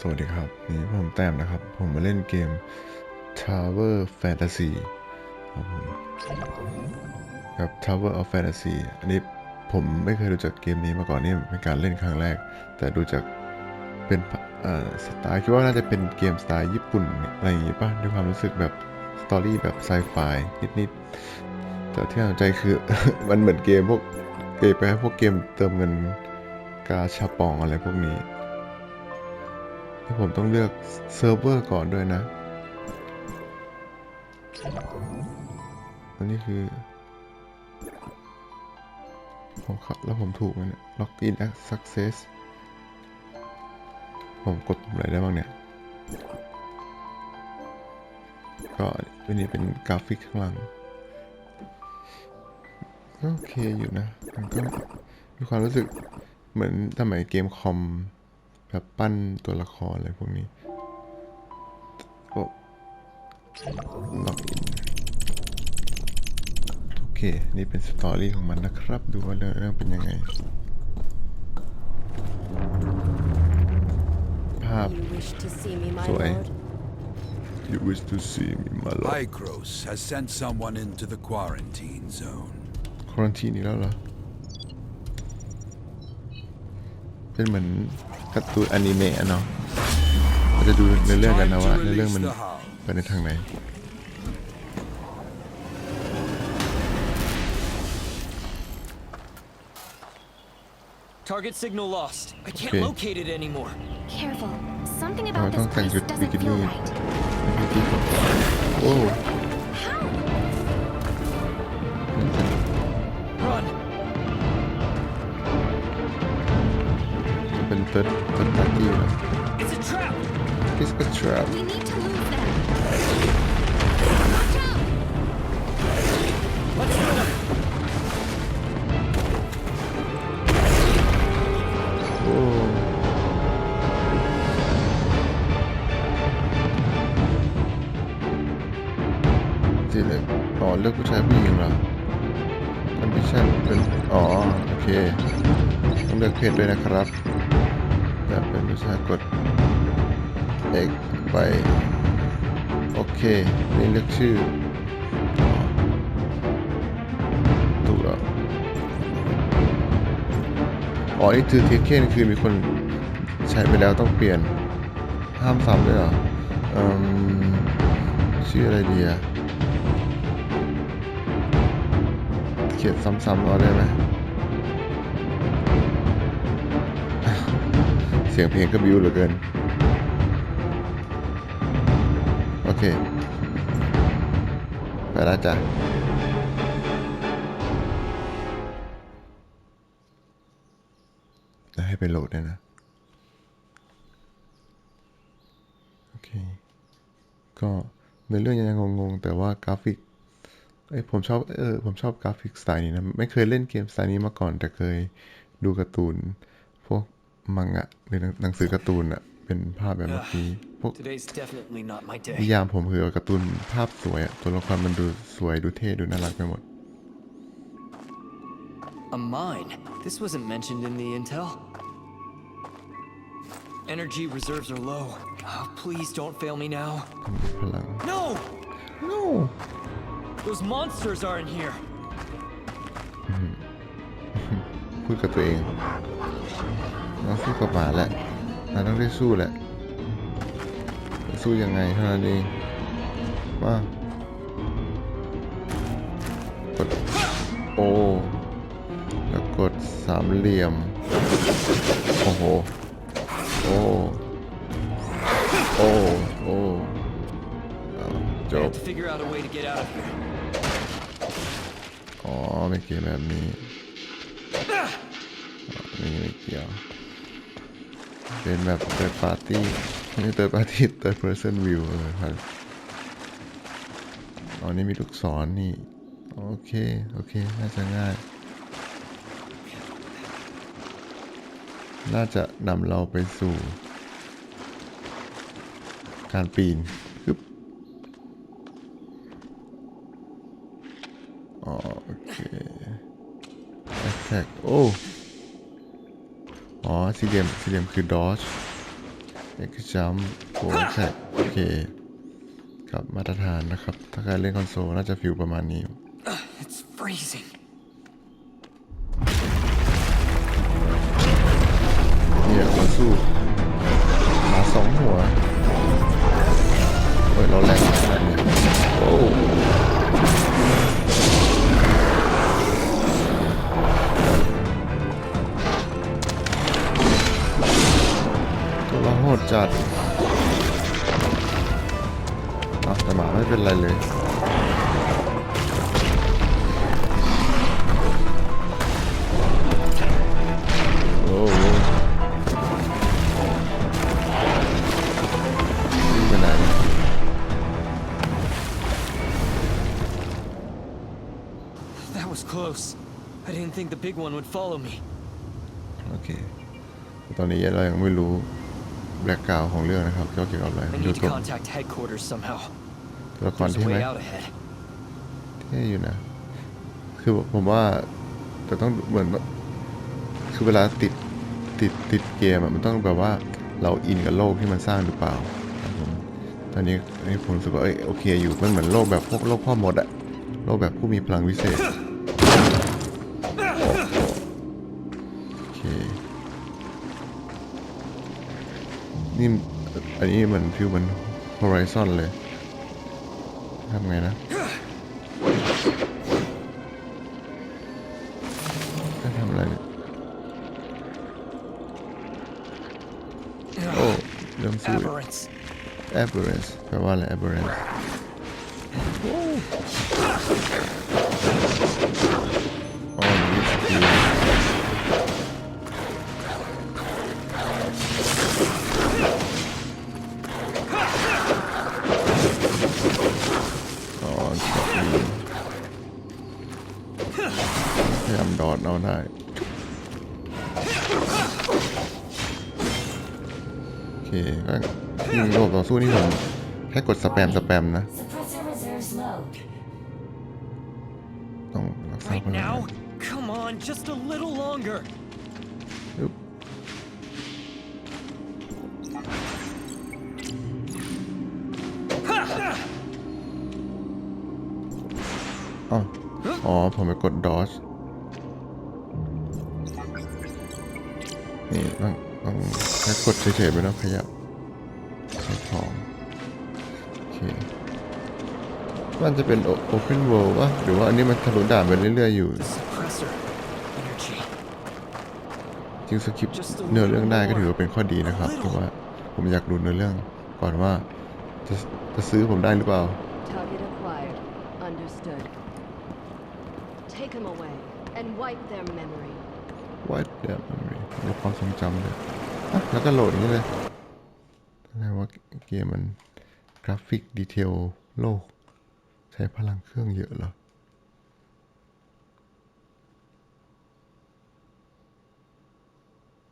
สวัสดีครับ นี่ผมแต้มนะครับ ผมมาเล่นเกม Tower Fantasy ครับผมกับ Tower of Fantasy อันนี้ผมไม่เคยรู้จักเกมนี้มาก่อนนี่เป็นการเล่นครั้งแรก แต่ดูจากเป็นสไตล์คิดว่าน่าจะเป็นเกมสไตล์ญี่ปุ่นอะไรอย่างงี้ป่ะด้วยความรู้สึกแบบสตอรี่แบบไซไฟนิดๆแต่ที่น่าสนใจคือ มันเหมือนเกมพวกเกมไปพวกเกมเติมเงินกาชาปองอะไรพวกนี้ ที่ผมต้องเลือกเซิร์ฟเวอร์ก่อนด้วยนะอันนี้คือผมเข้าแล้วผมถูกไหมเนี่ย login as success ผมกดปุ่มอะไรได้บ้างเนี่ย ก็อันนี้เป็นกราฟิกข้างหลังก็โอเคอยู่นะ มันก็มีความรู้สึกเหมือนสมัยเกมคอม แบบปั้นตัวละครอะไรพวกนี้โอ้ล็อกอินโอเค นี่เป็นสตอรี่ของมันนะครับ ดูว่าเรื่องเรื่องเป็นยังไง ภาพ You wish to see me, my สวย lord? You wish to see me my lord Lycros has sent someone into the quarantine zone. ควอนตีนอีกแล้วเหรอเป็นเหมือน การ์ตูนอนิเมะอะเนาะเราจะดูในเรื่องกันนะว่าในเรื่องมันไปในทางไหน Target signal lost. I can't Okay. locate it anymore. Careful. Something Oh, about this don't think place it- doesn't we feel can right. โอ้ จะเป็นเติร์ดเติร์ดพาร์ตี้เหรอ It's a trap! It's a trap We need to lose them. Watch out! Let's split up! โอ้ที่เลยอ๋อเลือกผู้ชายผู้หญิงเหรอคอนดิชันเป็นอ๋อโอเคต้องเลือกเพศด้วยนะครับ อยากเป็นผู้ชายกด X ไป โอเค นี่เลือกชื่ออ๋อถูกแล้วอ๋อ นี่คือเทคเคนคือมีคนใช้ไปแล้วต้องเปลี่ยน ห้ามซ้ำด้วยเหรออชื่ออะไรดีอะเขียนซ้ำๆเอาได้ไหม เสียงเพลงก็บิวเหลือเกิน โอเค ไปแล้วจ้ะจะให้ไปโหลดด้วยนะ โอเค ก็ในเรื่องยังงงๆ แต่ว่ากราฟิกเอ้ยผมชอบเออผมชอบกราฟิกสไตล์นี้นะ ไม่เคยเล่นเกมสไตล์นี้มาก่อน แต่เคยดูการ์ตูน มังงะหรือหนังสือการ์ตูนอะเป็นภาพแบบเมื่อกี้พวก Today's definitely not my นิ day. ยามผมคือการ์ตูนภาพสวยอะตัวละครมันดูสวยดูเท่ดูน่ารักไปหมด A mine. This wasn't mentioned in the intel. Energy reserves are low. Oh, please don't fail me now. พลัง No! no Those monsters are in here. พูดกับตัวเอง เราสู้กับหมาแหละเราต้องได้สู้แหละสู้ยังไงเท่านั้นเองมากดโอแล้วกดสามเหลี่ยม โอ้โห โอ้ โอ้ โอ้จบอ๋อเป็นเกมแบบนี้นี่ไม่เกี่ยว เป็นแบบ third party ไม่ third party third person view เลยครับอ๋อนี่มีลูกศรนี่ โอเค โอเค น่าจะง่าย น่าจะนำเราไปสู่ การปีนคึบอ๋อโอเค attack โอ้ อ๋อ สี่เหลี่ยมสี่เหลี่ยมคือ dodge เอ็กจัมโค้แท็กโอเคครับมาตรฐานนะครับ ถ้าใครเล่นคอนโซลน่าจะฟิลประมาณนี้ It's freezing. เนี่ยมาสู้ อะแต่หมาไม่เป็นไรเลยโอ้โหวิ่งไปไหนเนี่ย That was close. I didn't think the big one would follow me. โอเคตอนนี้เรายังไม่รู้ แบล็กกราวของเรื่องนะครับเกี่ยวกับอะไร I ดู need to ตัว contact headquarters somehow. ตัวละคร There's ที่ a ไหม way out ahead. เท่อยู่นะ คือผมว่าแต่ต้องเหมือนว่าคือเวลาติดติดติดเกมอะมันต้องแบบว่าเราอินกับโลกที่มันสร้างหรือเปล่าครับผมตอนนี้อันนี้ผมรู้สึกว่าเอ้ยโอเคอยู่มันเหมือนโลกแบบพวกโลกพ่อมดอะโลกแบบผู้มีพลังวิเศษ นี่อันนี้เหมือนฟิลเหมือน Horizon เลยทำไงนะจะทำอะไรเนี่ยโอ้เริ่มสู้ Aberrants. aberrance แปลว่าอะไร aberrance อ๋อสกิลพยายามดอดเอาได้โอเคก็อืมระบบต่อสู้นี่ผมแค่กดสแปมสแปมนะ ต้องรักษาพลัง just a little longer. อ๋อผมไปกดดอ g นี่ต้องต้องแค่กดเฉยๆไม่ต้องขยับใช้ของโอเคมันจะเป็น O- Open World วะหรือว่าอันนี้มันทะลุด่านไปเรื่อยๆอยู่ Suppressor. Energy. จริงสคริปต์เนื้อเรื่องได้ก็ถือว่าเป็นข้อดีนะครับเพราะว่าผมอยากดูเนื้อเรื่องก่อนว่าจะจะซื้อผมได้หรือเปล่า them away and wipe their memory. What the memory ลบความทรงจำเลยอะแล้วก็โหลดอย่างนี้เลยแสดงว่าเกมมันกราฟิกดีเทลโลก ใช้พลังเครื่องเยอะเหรอ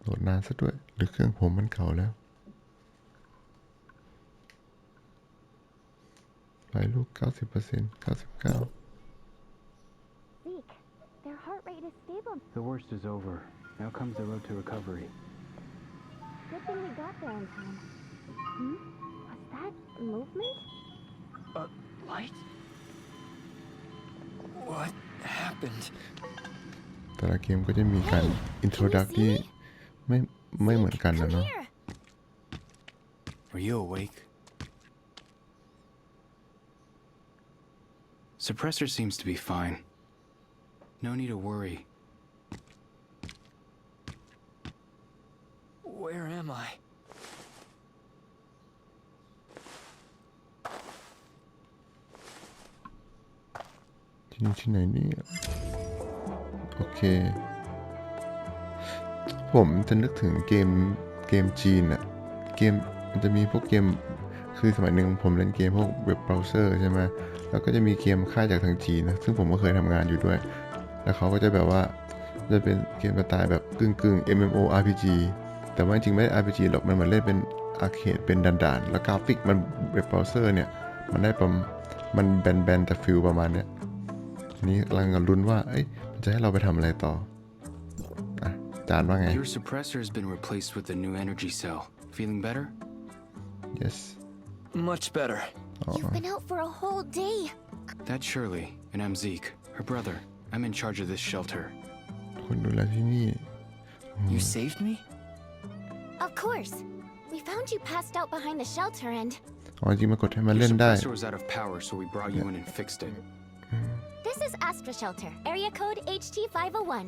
โหลดนานซะด้วย หรือเครื่องผมมันเก่าแล้วหลายลูก 90% 99 heart rate is stable. The worst is over. Now comes the road to recovery. Good thing we got there in time. Hmm? Was that movement? A light? What happened? แต่ละเกมก็จะมีการอินโทรดักที่ไม่ไม่เหมือนกันนะ Come เนาะ here. Are you awake? Suppressor seems to be fine. No need to worry. Where am I? ที่นี่ที่ไหนเนี่ยโอเคผมจะนึกถึงเกมเกมจีนอะเกมมันจะมีพวกเกมคือสมัยหนึ่งผมเล่นเกมพวกเว็บเบราว์เซอร์ใช่ไหมแล้วก็จะมีเกมค่ายจากทางจีนนะซึ่งผมก็เคยทำงานอยู่ด้วย แล้วเขาก็จะแบบว่าจะเป็นเกมสไตล์แบบกึ่งกึ่งๆ MMO RPG แต่ว่าจริงๆไม่ได้ RPG หรอก มันเหมือนเล่นเป็นอาร์เคดเป็นด่านๆ แล้วกราฟิกมันเว็บเบราว์เซอร์เนี่ย มันได้ประมมันแบนๆ แต่ฟิลประมาณเนี้ยทีนี้กำลังลุ้นว่า เอ้ยมันจะให้เราไปทำอะไรต่ออะจานว่าไง Your suppressor has been replaced with a new energy cell. Feeling better? yes Much better. อ๋อ You've been out for a whole day. That's Shirley, and I'm Zeke, her brother. I'm in charge of this shelter. คนดูแลที่นี่ You saved me? Of course. We found you passed out behind the shelter and อ๋อจริงมากดให้มา Your เล่นได้ suppressor was out of power, so we brought you in and fixed it. this is Astra Shelter, area code HT501.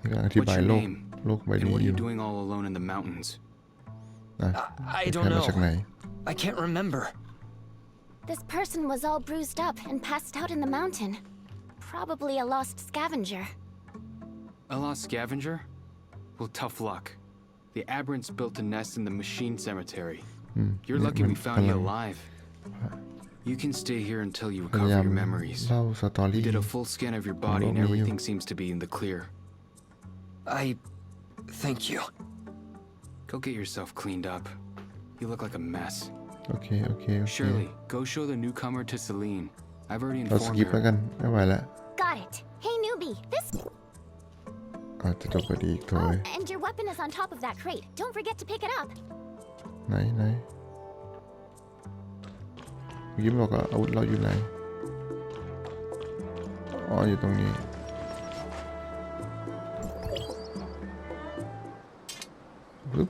นี่กำลังอธิบาย What's your โลก name? โลกใบ And นี้ what อ are you ยู่ doing all alone in the mountains? อ่ะ I, I ใคร don't มาจากไหน know. I can't remember. This person was all bruised up and passed out in the mountain. Probably a lost scavenger. A lost scavenger? Well, tough luck. The aberrants built a nest in the machine cemetery. อืม You're เนี่ย lucky มัน we found you กำลัง alive. You can stay here until you พยายา recover ม your memories. เล่าสตอ We รี่ did a full scan of your body and Well, me- everything seems to be in the clear. I. Thank you. Go get yourself cleaned up. You look like a mess. โอเค โอเค โอเค Shirley, go show the newcomer to Celine. I've already เราส informed กิปแล้ว her. กัน ไม่ไหวแล้ว Got it. Hey, newbie. This. อาจจะจบไปดีอีกโถ Oh, ย and your weapon is on top of that crate. Don't forget to pick it up. ไหนไหนเมื่อกี้บอกว่าอาวุธเราอยู่ไหน อ๋อ อยู่ตรงนี้ ปึ๊บ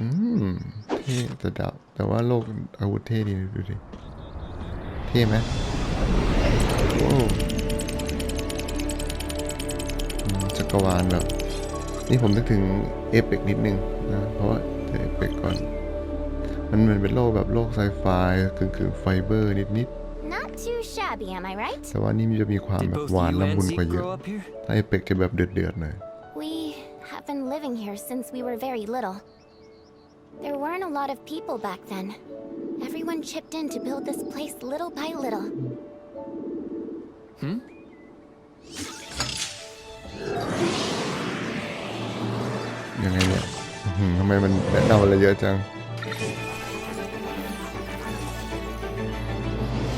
อืม เท่แต่ดาบแต่ว่าโลกอาวุธเท่ดีดูดิ เท่ไหมโอ้อื จักรวาลแบบ นี่ผมนึกถึงเอฟเฟกนิดนึงนะ เพราะว่าเอฟเฟกก่อน มันเหมือนเป็นโลกแบบโลกไซไฟกึ่งกึ่งๆไฟเบอร์นิดนิด Not too shabby, am I right? ๆแต่ว่านี่มันจะมีความ Did แบบ both หวาน you ละ and มุนกว่า Zeke เยอะ grow up here? ถ้าเอฟเฟกจะแบบเดือดๆหน่อย We have been living here since we were very little. There weren't a lot of people back then. Everyone chipped in to build this place little by little. ยังไงเนี่ยอื้อหือทำไมมันแนะนำอะไรเยอะจัง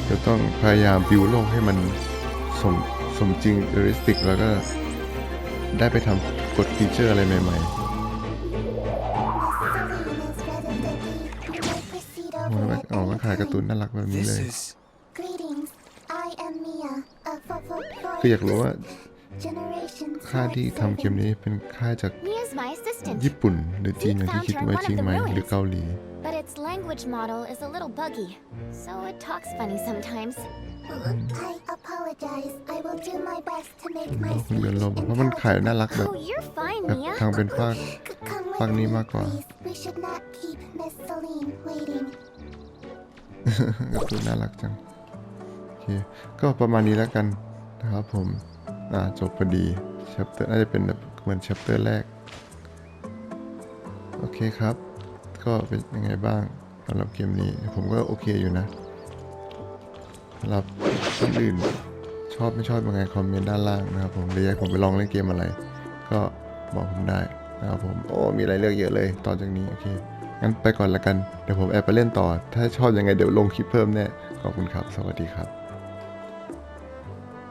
จะต้องพยายามบิวโลกให้มันสมสมจริงเรียลลิสติก แล้วก็ได้ไปทำกดฟีเจอร์อะไรใหม่ๆโอ้ยมันออกมาขายการ์ตูนน่ารักแบบนี้เล This ย is. Greetings. I am Mia, a f- f- f- คืออยากรู้ว่า generations ค่ายที่ทำเกมนี้เป็นค่ายจาก Mia's my assistant, ญี่ปุ่นหรือจีนอย่างที่คิดว่าจริงไหมหรือเกาหลี but its language model is a little buggy, so it talks funny sometimes. I apologize. I will do my best to make เรา my คุณเดิน speech ลมเพราะมันขายน่ารักแบบ Oh, you're fine, แบบ Mia. ทางเป็นภาค C- Come ภาค with นี้ me, มากกว่า please. We should not keep Miss Celine waiting. การ์ตูนน่ารักจัง โอเค ก็ประมาณนี้แล้วกันนะครับผม อ่าจบพอดีแชปเตอร์น่าจะเป็นแบบเหมือนแชปเตอร์แรกโอ เคครับ ก็เป็นยังไงบ้างสำหรับเกมนี้ ผมก็โอเคอยู่นะสำหรับคนอื่นชอบไม่ชอบยังไงคอมเมนต์ด้านล่างนะครับผมหรืออยากผมไปลองเล่นเกมอะไร ก็บอกผมได้นะครับผมโอ้มีอะไรเลือกเยอะเลยต่อจากนี้โอเคงั้นไปก่อนละกันเดี๋ยวผมแอบไปเล่นต่อ ถ้าชอบยังไงเดี๋ยวลงคลิปเพิ่มแน่ขอบคุณครับ สวัสดีครับ